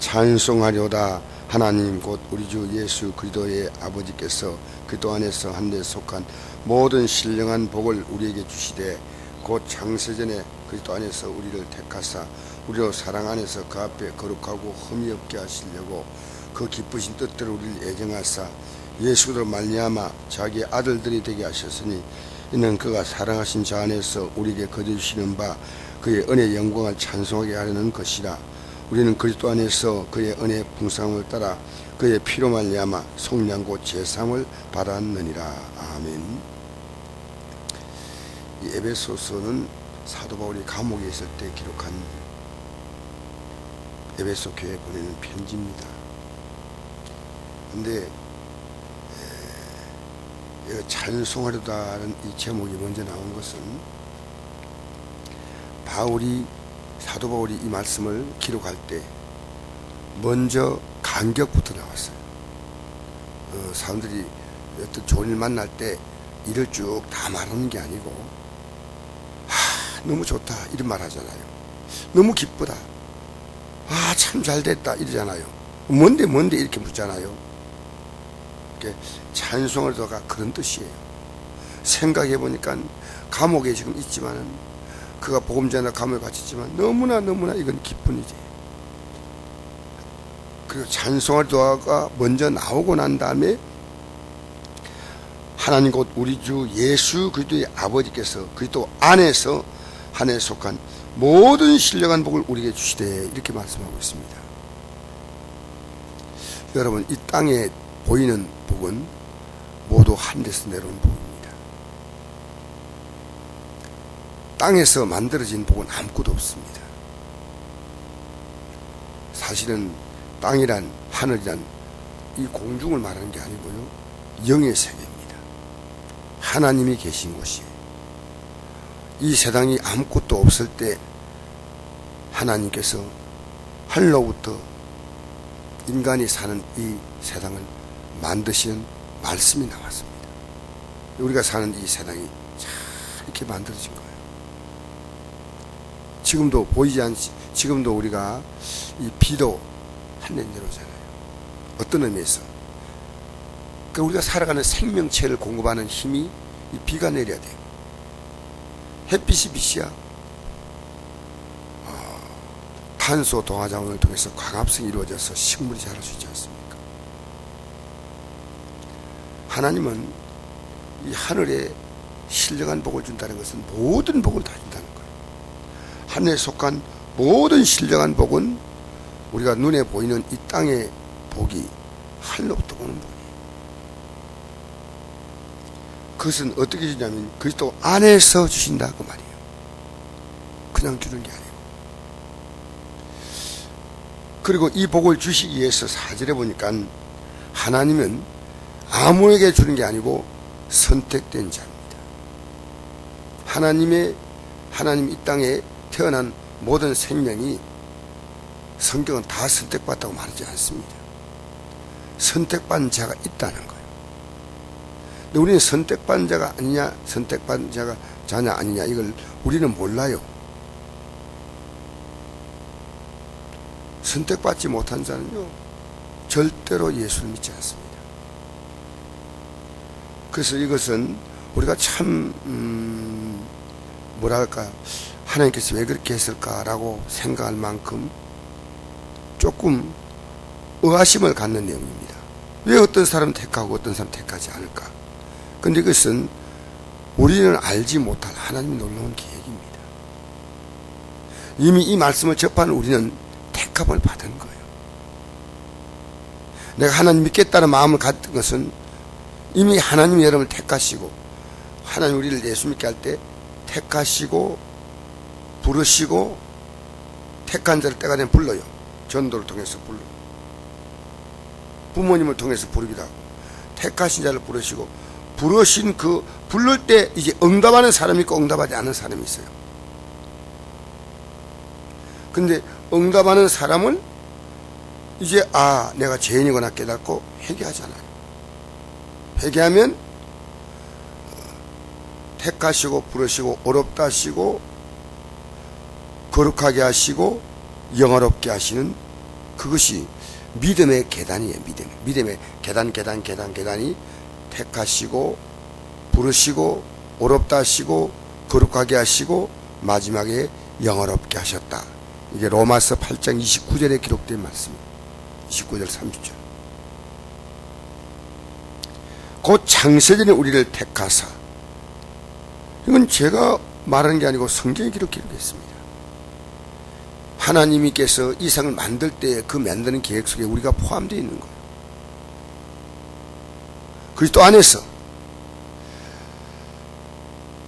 찬송하려다 하나님 곧 우리 주 예수 그리스도의 아버지께서 그도 안에서 한데 속한 모든 신령한 복을 우리에게 주시되 곧 창세전에 그리스도 안에서 우리를 택하사 우리로 사랑 안에서 그 앞에 거룩하고 흠이 없게 하시려고 그 기쁘신 뜻대로 우리를 애정하사 예수로 말미암아 자기의 아들들이 되게 하셨으니 이는 그가 사랑하신 자 안에서 우리에게 거두시는 바 그의 은혜 영광을 찬송하게 하려는 것이라 우리는 그리스도 안에서 그의 은혜 풍성함을 따라 그의 피로 말미암아 속량고 제삼을 받았느니라 아멘. 이 에베소서는 사도 바울이 감옥에 있을 때 기록한 에베소 교회에 보내는 편지입니다. 근데 찬송하려다는 이 제목이 먼저 나온 것은 바울이 사도 바울이 이 말씀을 기록할 때 먼저 간격부터 나왔어요. 어, 사람들이 어떤 좋은 일 만날 때 일을 쭉 다 말하는 게 아니고 하, 너무 좋다 이런 말 하잖아요. 너무 기쁘다. 아, 참 잘 됐다 이러잖아요. 뭔데 뭔데 이렇게 묻잖아요. 이렇게 찬송을 더가 그런 뜻이에요. 생각해 보니까 감옥에 지금 있지만은 그가 전에 감옥에 갇혔지만 너무나 너무나 이건 기쁜 일이에요. 그리고 찬송할 도화가 먼저 나오고 난 다음에 하나님 곧 우리 주 예수 그리스도의 아버지께서 그리스도 안에서 한해 속한 모든 신령한 복을 우리에게 주시되 이렇게 말씀하고 있습니다. 여러분 이 땅에 보이는 복은 모두 한 데서 내려온 복입니다. 땅에서 만들어진 복은 아무것도 없습니다. 사실은 땅이란 하늘이란 이 공중을 말하는 게 아니고요. 영의 세계입니다. 하나님이 계신 곳이에요. 이 세상이 아무것도 없을 때 하나님께서 하늘로부터 인간이 사는 이 세상을 만드시는 말씀이 나왔습니다. 우리가 사는 이 세상이 참 이렇게 만들어진 거예요. 지금도 보이지 않지, 지금도 우리가 이 비도 한년 내려오잖아요. 어떤 의미에서? 그러니까 우리가 살아가는 생명체를 공급하는 힘이 이 비가 내려야 돼요. 햇빛이 빛이야. 어, 탄소 동화자원을 통해서 광합성이 이루어져서 식물이 자랄 수 있지 않습니까? 하나님은 이 하늘에 신령한 복을 준다는 것은 모든 복을 다. 하늘에 속한 모든 신령한 복은 우리가 눈에 보이는 이 땅의 복이 하늘로부터 오는 복이에요. 그것은 어떻게 주냐면 그리스도 안에서 주신다 그 말이에요. 그냥 주는 게 아니고. 그리고 이 복을 주시기 위해서 사절에 보니까 하나님은 아무에게 주는 게 아니고 선택된 자입니다. 하나님의 하나님 이 땅에 태어난 모든 생명이 성경은 다 선택받다고 말하지 않습니다. 선택받은 자가 있다는 거예요. 근데 우리는 선택받은 자가 아니냐, 선택받은 자가 자냐 아니냐 이걸 우리는 몰라요. 선택받지 못한 자는요, 절대로 예수를 믿지 않습니다. 그래서 이것은 우리가 참, 음, 뭐랄까, 하나님께서 왜 그렇게 했을까라고 생각할 만큼 조금 의아심을 갖는 내용입니다. 왜 어떤 사람은 택하고 어떤 사람은 택하지 않을까? 근데 그것은 우리는 알지 못할 하나님의 놀라운 계획입니다. 이미 이 말씀을 접한 우리는 택함을 받은 거예요. 내가 하나님 믿겠다는 마음을 갖은 것은 이미 하나님이 여러분을 택하시고 하나님 우리를 예수 믿게 할 때 택하시고 부르시고 택한 자를 때가 되면 불러요. 전도를 통해서 불러. 부모님을 통해서 부르기도 하고 택하신 자를 부르시고 부르신 그 부를 때 이제 응답하는 사람이 있고 응답하지 않은 사람이 있어요. 근데 응답하는 사람은 이제 아 내가 죄인이거나 깨닫고 회개하잖아요. 회개하면 택하시고 부르시고 어렵다 하시고 거룩하게 하시고 영화롭게 하시는 그것이 믿음의 계단이에요. 믿음. 믿음의 계단, 계단, 계단, 계단이 택하시고 부르시고 어렵다 하시고 거룩하게 하시고 마지막에 영어롭게 하셨다. 이게 로마서 8장 29절에 기록된 말씀입니다. 29절 30절. 곧 창세전에 우리를 택하사 이건 제가 말하는 게 아니고 성경에 기록되어 있습니다. 하나님께서 이상을 만들 때 그 만드는 계획 속에 우리가 포함되어 있는 거예요. 그리스도 안에서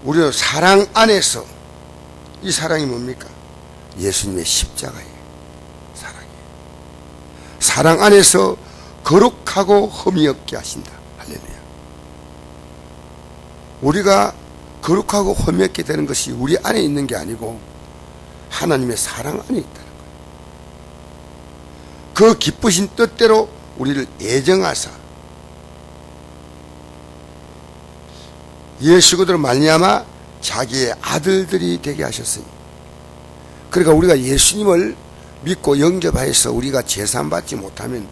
우리는 사랑 안에서 이 사랑이 뭡니까? 예수님의 십자가예요. 사랑이에요. 사랑 안에서 거룩하고 흠이 없게 하신다. 할렐루야. 우리가 거룩하고 흠이 없게 되는 것이 우리 안에 있는 게 아니고 하나님의 사랑 안에 있다는 거예요. 그 기쁘신 뜻대로 우리를 애정하사 예수 그대로 말미암아 자기의 아들들이 되게 하셨으니 그러니까 우리가 예수님을 믿고 영접하여서 우리가 재산 받지 못하면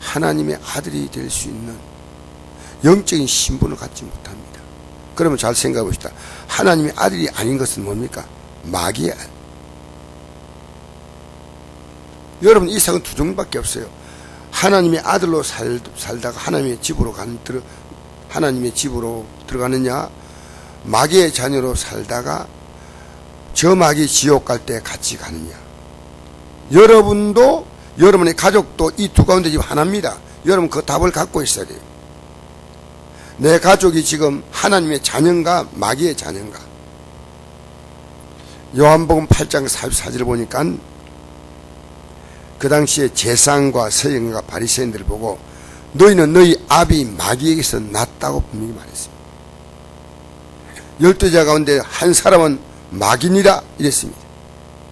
하나님의 아들이 될 수 있는 영적인 신분을 갖지 못합니다. 그러면 잘 생각해 봅시다. 하나님의 아들이 아닌 것은 뭡니까? 마귀의 아들. 여러분 이상은 두 종밖에 없어요. 하나님의 아들로 살, 살다가 하나님의 집으로 가는 들어 하나님의 집으로 들어가느냐 마귀의 자녀로 살다가 저 마귀 지옥 갈 때 같이 가느냐 여러분도 여러분의 가족도 이 두 가운데 지금 하나입니다. 여러분 그 답을 갖고 있어야 돼요. 내 가족이 지금 하나님의 자녀인가 마귀의 자녀인가 요한복음 8장 44절을 보니까 그 당시에 재상과 서영과 바리새인들을 보고 너희는 너희 아비 마귀에게서 났다고 분명히 말했습니다. 열두 자 가운데 한 사람은 마귀니라 이랬습니다.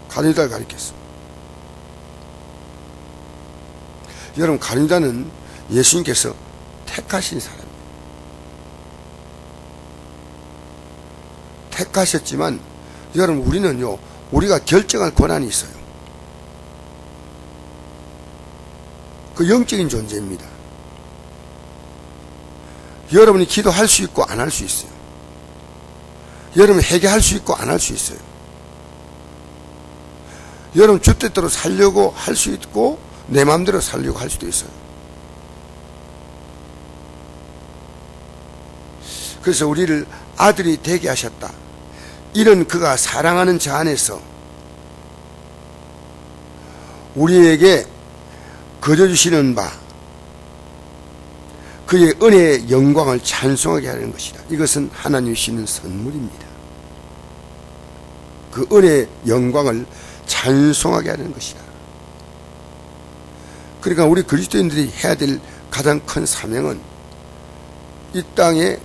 가누다를 가리켰습니다. 여러분 가누다는 예수님께서 택하신 사람입니다. 택하셨지만 여러분 우리는요 우리가 결정할 권한이 있어요. 그 영적인 존재입니다. 여러분이 기도할 수 있고 안 할 수 있어요. 여러분 회개할 수 있고 안 할 수 있어요. 여러분 주뜻대로 살려고 할 수 있고 내 마음대로 살려고 할 수도 있어요. 그래서 우리를 아들이 되게 하셨다. 이런 그가 사랑하는 자 안에서 우리에게 거저주시는 바 그의 은혜의 영광을 찬송하게 하는 것이다. 이것은 하나님이 주시는 선물입니다. 그 은혜의 영광을 찬송하게 하는 것이다. 그러니까 우리 그리스도인들이 해야 될 가장 큰 사명은 이 땅에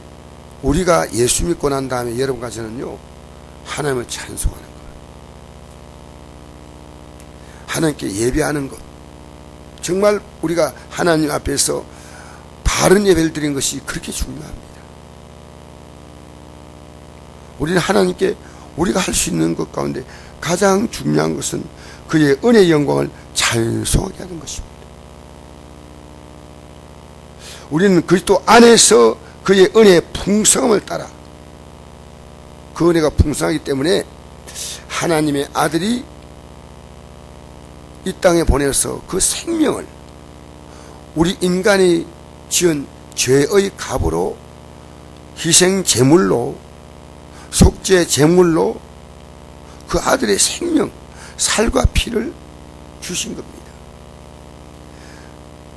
우리가 예수 믿고 난 다음에 여러분과 저는요 하나님을 찬송하는 것 하나님께 예배하는 것 정말 우리가 하나님 앞에서 바른 예배를 드린 것이 그렇게 중요합니다. 우리는 하나님께 우리가 할 수 있는 것 가운데 가장 중요한 것은 그의 은혜 영광을 찬송하게 하는 것입니다. 우리는 그리스도 안에서 그의 은혜의 풍성함을 따라 그 은혜가 풍성하기 때문에 하나님의 아들이 이 땅에 보내서 그 생명을 우리 인간이 지은 죄의 값으로 희생 제물로 속죄 제물로 그 아들의 생명 살과 피를 주신 겁니다.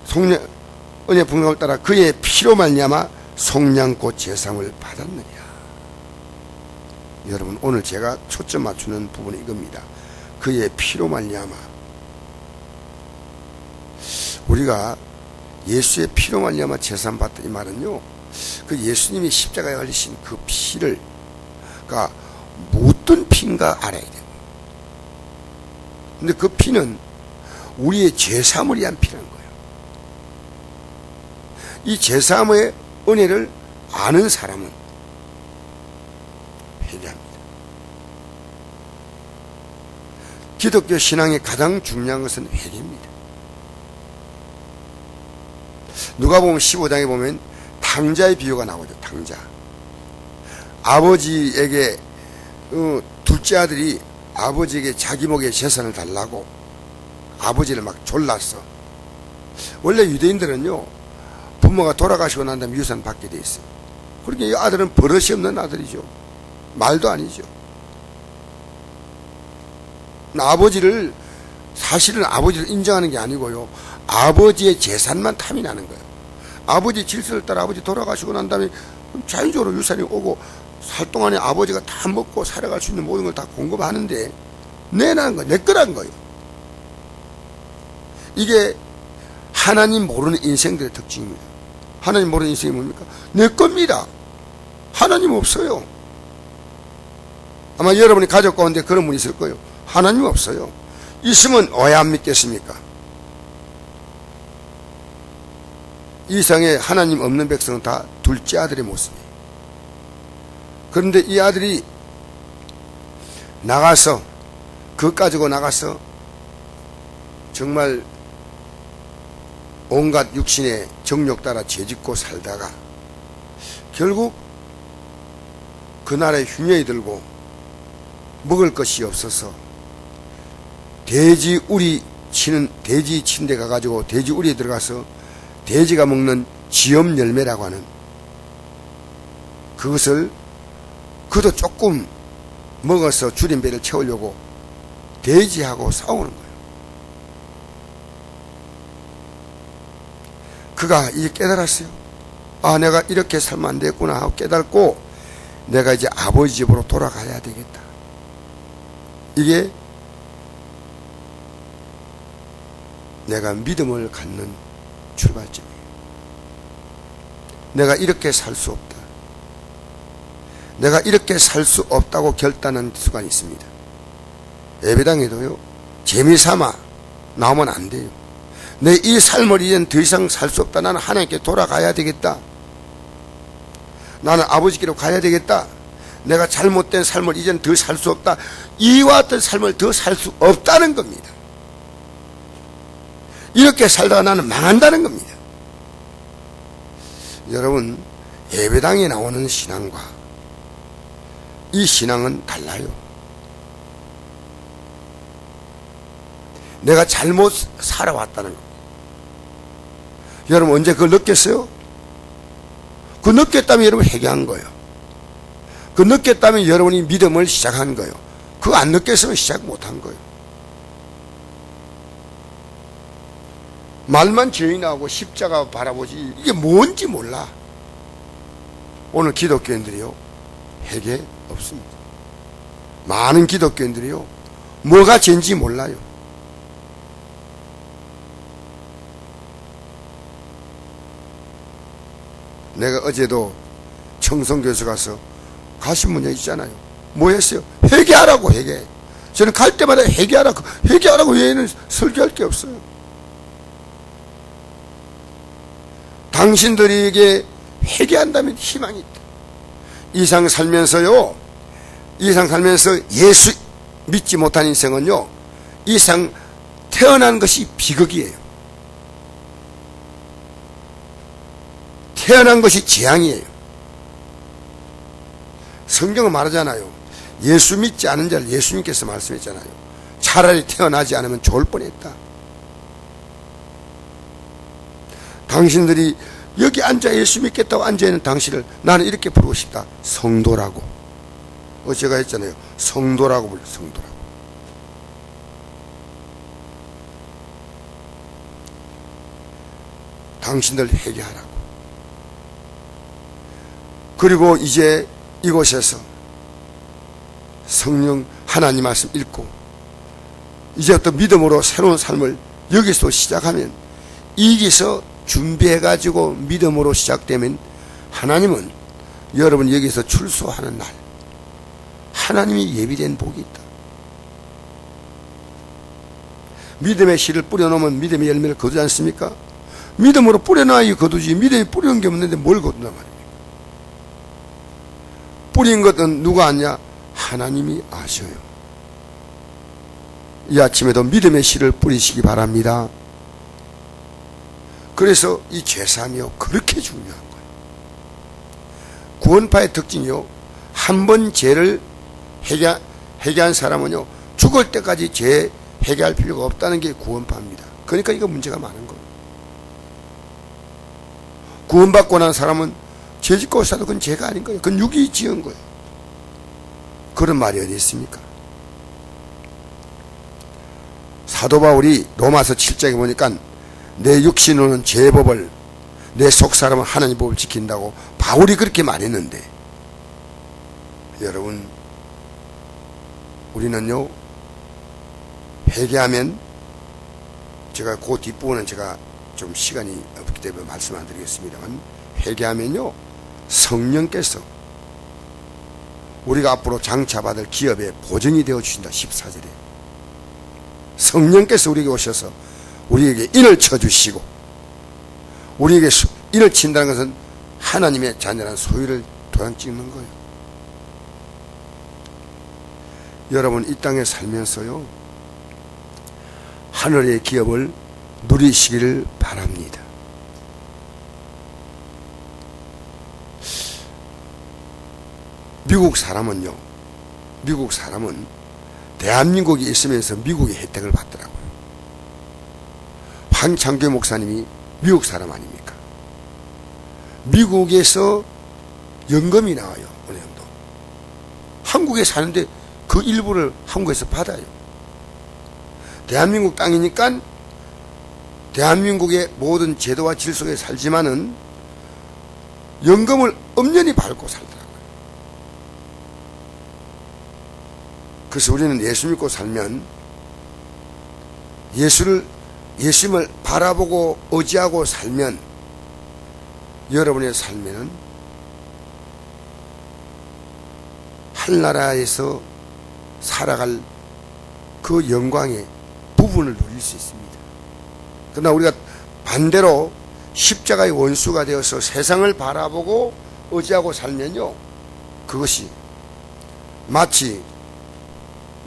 속량 은혜 풍성을 따라 그의 피로 말미암아 속량꽃 제상을 받았느냐. 여러분 오늘 제가 초점 맞추는 부분이 이겁니다. 그의 피로 말미암아 우리가 예수의 피로 말미암아 재산 이 말은요. 그 예수님이 십자가에 걸리신 그 피를 가 무슨 피인가 알아야 돼요. 근데 그 피는 우리의 죄사함을 위한 피라는 거예요. 이 죄사함의 은혜를 아는 사람은 회개합니다. 기독교 신앙의 가장 중요한 것은 회개입니다. 누가 보면 15장에 보면 탕자의 비유가 나오죠. 탕자. 아버지에게 어, 둘째 아들이 아버지에게 자기 목의 재산을 달라고 아버지를 막 졸랐어. 원래 유대인들은요 부모가 돌아가시고 난 다음에 유산 받게 돼 있어요. 그러니까 이 아들은 버릇이 없는 아들이죠. 말도 아니죠. 아버지를 사실은 아버지를 인정하는 게 아니고요. 아버지의 재산만 탐이 나는 거예요. 아버지 질서를 따라 아버지 돌아가시고 난 다음에 자연적으로 유산이 오고 살 동안에 아버지가 다 먹고 살아갈 수 있는 모든 걸 다 공급하는데 내라는 거, 내 거란 거예요. 이게 하나님 모르는 인생들의 특징입니다. 하나님 모르는 인생이 뭡니까? 내 겁니다. 하나님 없어요. 아마 여러분이 가족 가운데 그런 분 있을 거예요. 하나님 없어요. 있으면 왜 안 믿겠습니까? 이상에 하나님 없는 백성은 다 둘째 아들의 모습이에요. 그런데 이 아들이 나가서 그 가지고 나가서 정말 온갖 육신의 정욕 따라 죄짓고 살다가 결국 그날의 흉년이 들고 먹을 것이 없어서 돼지 우리 치는 돼지 친데 가가지고 돼지 우리에 들어가서 돼지가 먹는 지엄 열매라고 하는 그것을 그도 조금 먹어서 줄인 배를 채우려고 돼지하고 싸우는 거예요. 그가 이제 깨달았어요. 아, 내가 이렇게 살면 안 되겠구나 하고 깨닫고 내가 이제 아버지 집으로 돌아가야 되겠다. 이게 내가 믿음을 갖는 출발점이에요. 내가 이렇게 살 수 없다. 내가 이렇게 살 수 없다고 결단한 순간이 있습니다. 예배당에도요, 재미삼아 나오면 안 돼요. 내 이 삶을 이젠 더 이상 살 수 없다. 나는 하나님께 돌아가야 되겠다. 나는 아버지께로 가야 되겠다. 내가 잘못된 삶을 이젠 더 살 수 없다. 이와 같은 삶을 더 살 수 없다는 겁니다. 이렇게 살다가 나는 망한다는 겁니다. 여러분, 예배당에 나오는 신앙과 이 신앙은 달라요. 내가 잘못 살아왔다는 겁니다. 여러분, 언제 그걸 느꼈어요? 그 느꼈다면 여러분 회개한 거예요. 그 느꼈다면 여러분이 믿음을 시작한 거예요. 그거 안 느꼈으면 시작 못 한 거예요. 말만 죄인하고 십자가 바라보지 이게 뭔지 몰라. 오늘 기독교인들이요 회개 없습니다. 많은 기독교인들이요 뭐가 죄인지 몰라요. 내가 어제도 청성교수 가서 가신 분이 있잖아요. 뭐 했어요? 회개하라고 회개. 저는 갈 때마다 회개하라고 회개하라고 외에는 설교할 게 없어요. 당신들에게 회개한다면 희망이 있다. 이상 살면서요, 이상 살면서 예수 믿지 못한 인생은요, 이상 태어난 것이 비극이에요. 태어난 것이 재앙이에요. 성경은 말하잖아요. 예수 믿지 않은 자를 예수님께서 말씀했잖아요. 차라리 태어나지 않으면 좋을 뻔했다. 당신들이 여기 앉아 예수 믿겠다고 앉아 있는 당신을 나는 이렇게 부르고 싶다. 성도라고. 어, 제가 했잖아요. 성도라고 불러, 성도라고. 당신들 회개하라고. 그리고 이제 이곳에서 성령 하나님 말씀 읽고 이제부터 믿음으로 새로운 삶을 여기서 시작하면 이기서 준비해가지고 믿음으로 시작되면 하나님은 여러분 여기서 출소하는 날 하나님이 예비된 복이 있다. 믿음의 씨를 뿌려놓으면 믿음의 열매를 거두지 않습니까? 믿음으로 뿌려놔야 거두지 믿음이 뿌리는 게 없는데 뭘 거두나 말입니까? 뿌린 것은 누가 아냐? 하나님이 아셔요. 이 아침에도 믿음의 씨를 뿌리시기 바랍니다. 그래서 이 죄사함이요 그렇게 중요한 거예요. 구원파의 특징이요 한 번 죄를 해결, 해결한 사람은요 죽을 때까지 죄 해결할 필요가 없다는 게 구원파입니다. 그러니까 이거 문제가 많은 거예요. 구원받고 난 사람은 죄 짓고 사도 그건 죄가 아닌 거예요. 그건 육이 지은 거예요. 그런 말이 어디 있습니까? 사도 바울이 로마서 7장에 보니까 내 육신으로는 죄법을 내 속사람은 하나님 법을 지킨다고 바울이 그렇게 말했는데 여러분 우리는요 회개하면 제가 그 뒷부분은 제가 좀 시간이 없기 때문에 말씀 안 드리겠습니다만 회개하면요 성령께서 우리가 앞으로 장차 받을 기업에 보증이 되어 주신다 14절에. 성령께서 우리에게 오셔서 우리에게 인을 쳐주시고 우리에게 수- 인을 친다는 것은 하나님의 자녀란 소유를 도장 찍는 거예요. 여러분 이 땅에 살면서요 하늘의 기업을 누리시기를 바랍니다. 미국 사람은요 미국 사람은 대한민국이 있으면서 미국의 혜택을 받더라고 요. 황창규 목사님이 미국 사람 아닙니까? 미국에서 연금이 나와요. 어느 정도. 한국에 사는데 그 일부를 한국에서 받아요. 대한민국 땅이니까 대한민국의 모든 제도와 질서에 살지만은 연금을 엄연히 밟고 살더라고요. 그래서 우리는 예수 믿고 살면 예수를 예수님을 바라보고 의지하고 살면 여러분의 삶에는 한나라에서 살아갈 그 영광의 부분을 누릴 수 있습니다. 그러나 우리가 반대로 십자가의 원수가 되어서 세상을 바라보고 의지하고 살면요. 그것이 마치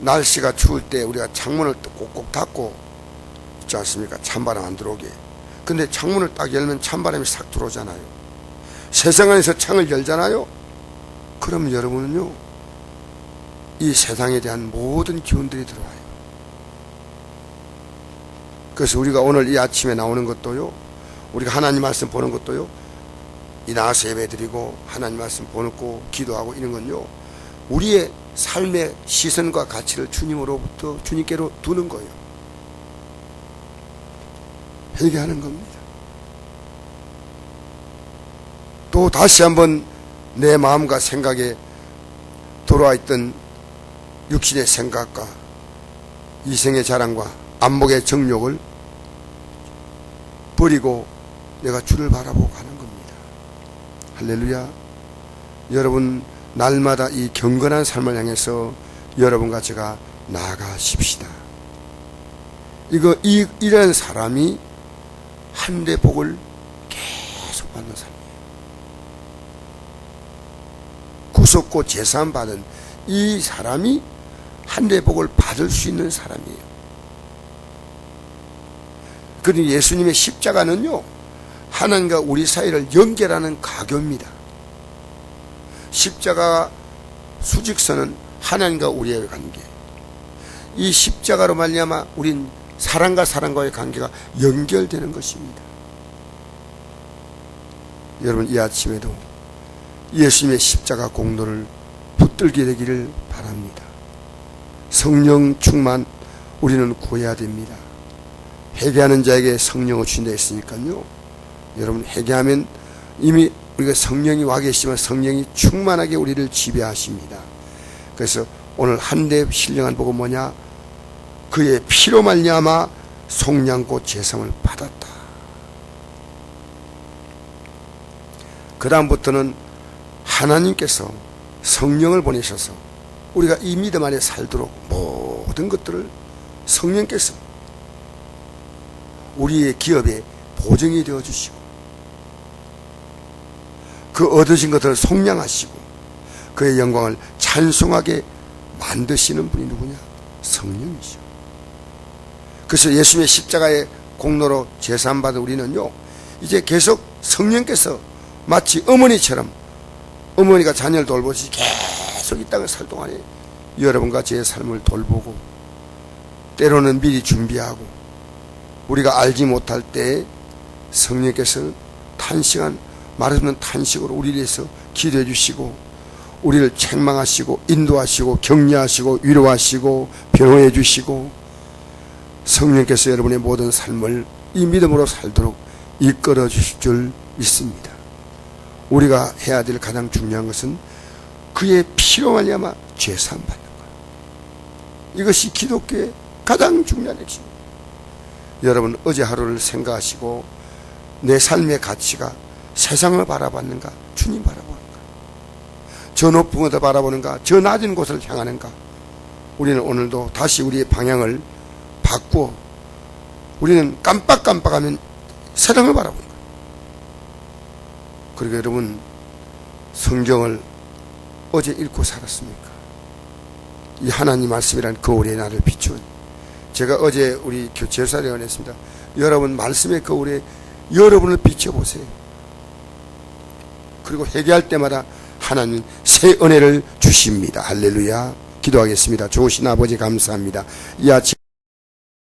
날씨가 추울 때 우리가 창문을 꼭꼭 닫고 있지 않습니까? 찬바람 안 들어오게. 근데 창문을 딱 열면 찬바람이 싹 들어오잖아요. 세상 안에서 창을 열잖아요. 그러면 여러분은요, 이 세상에 대한 모든 기운들이 들어와요. 그래서 우리가 오늘 이 아침에 나오는 것도요, 우리가 하나님 말씀 보는 것도요, 이 나와서 예배 드리고 하나님 말씀 보고 기도하고 이런 건요, 우리의 삶의 시선과 가치를 주님으로부터 주님께로 두는 거예요. 회개하는 겁니다. 또 다시 한번 내 마음과 생각에 돌아와 있던 육신의 생각과 이생의 자랑과 안목의 정욕을 버리고 내가 주를 바라보고 가는 겁니다. 할렐루야. 여러분 날마다 이 경건한 삶을 향해서 여러분과 제가 나아가십시다. 이거 이 이런 사람이 한대 복을 계속 받는 사람이에요. 구속고 재산 받은 이 사람이 한대 복을 받을 수 있는 사람이에요. 그러니 예수님의 십자가는요 하나님과 우리 사이를 연결하는 가교입니다. 십자가 수직선은 하나님과 우리의 관계. 이 십자가로 말미암아 우린 사랑과 사랑과의 관계가 연결되는 것입니다. 여러분 이 아침에도 예수님의 십자가 공로를 붙들게 되기를 바랍니다. 성령 충만 우리는 구해야 됩니다. 회개하는 자에게 성령을 주신다 했으니까요. 여러분 회개하면 이미 우리가 성령이 와 계시면 성령이 충만하게 우리를 지배하십니다. 그래서 오늘 한 대 신령한 복은 뭐냐? 그의 피로 말미암아 속량고 재성을 받았다. 그 다음부터는 하나님께서 성령을 보내셔서 우리가 이 믿음 안에 살도록 모든 것들을 성령께서 우리의 기업에 보증이 되어 주시고 그 얻으신 것들을 속량하시고 그의 영광을 찬송하게 만드시는 분이 누구냐? 성령이죠. 그래서 예수님의 십자가의 공로로 제사받은 우리는요, 이제 계속 성령께서 마치 어머니처럼 어머니가 자녀를 돌보시 계속 이 땅을 살 동안에 여러분과 제 삶을 돌보고 때로는 미리 준비하고 우리가 알지 못할 때 성령께서 탄식한 말없는 탄식으로 우리를 위해서 기도해 주시고 우리를 책망하시고 인도하시고 격려하시고 위로하시고 변호해 주시고 성령께서 여러분의 모든 삶을 이 믿음으로 살도록 이끌어 주실 줄 믿습니다. 우리가 해야 될 가장 중요한 것은 그의 피로 말미암아 죄사함 받는 것. 이것이 기독교의 가장 중요한 핵심입니다. 여러분 어제 하루를 생각하시고 내 삶의 가치가 세상을 바라봤는가 주님 바라보는가 저 높은 곳을 바라보는가 저 낮은 곳을 향하는가 우리는 오늘도 다시 우리의 방향을 바꾸어 우리는 깜빡깜빡하면 세상을 바라보는 거예요 그리고 여러분 성경을 어제 읽고 살았습니까 이 하나님 말씀이란 거울에 나를 비추은 제가 어제 우리 제사령을 했습니다 여러분 말씀의 거울에 여러분을 비춰보세요 그리고 회개할 때마다 하나님 새 은혜를 주십니다. 할렐루야. 기도하겠습니다. 좋으신 아버지 감사합니다. 이 아침